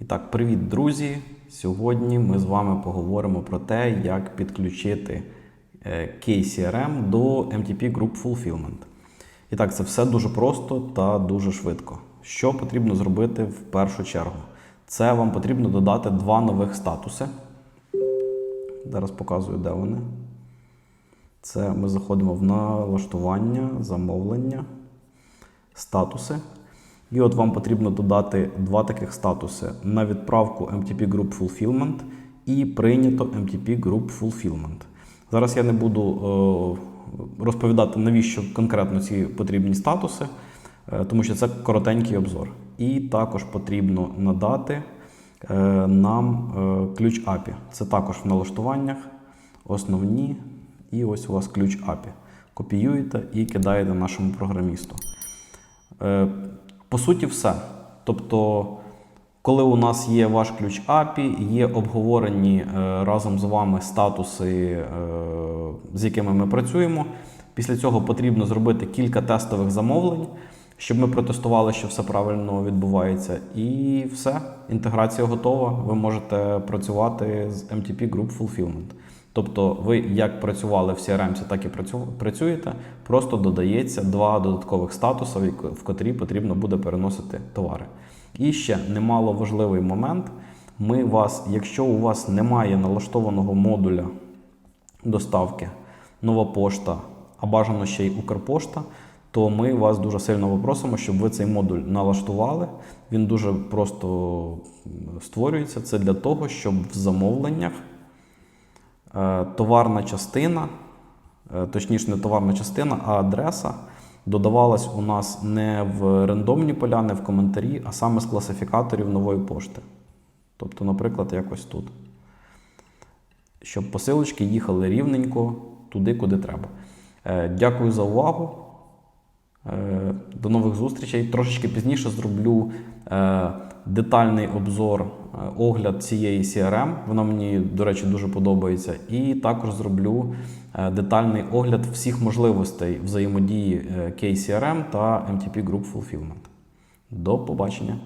І так, привіт, друзі! Сьогодні ми з вами поговоримо про те, як підключити е, KCRM до MTP Group Fulfillment. І так, це все дуже просто та дуже швидко. Що потрібно зробити в першу чергу? Це вам потрібно додати два нових статуси. Зараз показую, де вони. Це ми заходимо в налаштування, замовлення, статуси. І от вам потрібно додати два таких статуси на відправку MTP Group Fulfillment і прийнято MTP Group Fulfillment. Зараз я не буду е, розповідати, навіщо конкретно ці потрібні статуси, е, тому що це коротенький обзор. І також потрібно надати е, нам ключ API. Це також в налаштуваннях, основні, і ось у вас ключ API. Копіюєте і кидаєте нашому програмісту. Е, По суті, все. Тобто, коли у нас є ваш ключ API, є обговорені е, разом з вами статуси, е, з якими ми працюємо. Після цього потрібно зробити кілька тестових замовлень, щоб ми протестували, що все правильно відбувається. І все, інтеграція готова. Ви можете працювати з MTP Group Fulfillment. Тобто, ви як працювали в CRM, так і працюєте. Просто додається два додаткових статуси, в котрі потрібно буде переносити товари. І ще немало важливий момент. Ми вас, якщо у вас немає налаштованого модуля доставки, нова пошта, а бажано ще й Укрпошта, то ми вас дуже сильно попросимо, щоб ви цей модуль налаштували. Він дуже просто створюється. Це для того, щоб в замовленнях товарна частина, е, точніше, не товарна частина, а адреса додавалась у нас не в рандомні поля, не в коментарі, а саме з класифікаторів нової пошти. Тобто, наприклад, якось тут. Щоб посилочки їхали рівненько туди, куди треба. Е, Дякую за увагу. Е, До нових зустрічей. Трошечки пізніше зроблю е, детальний обзор, е, огляд цієї CRM. Вона мені, до речі, дуже подобається. І також зроблю е, детальний огляд всіх можливостей взаємодії е, KCRM та MTP Group Fulfillment. До побачення!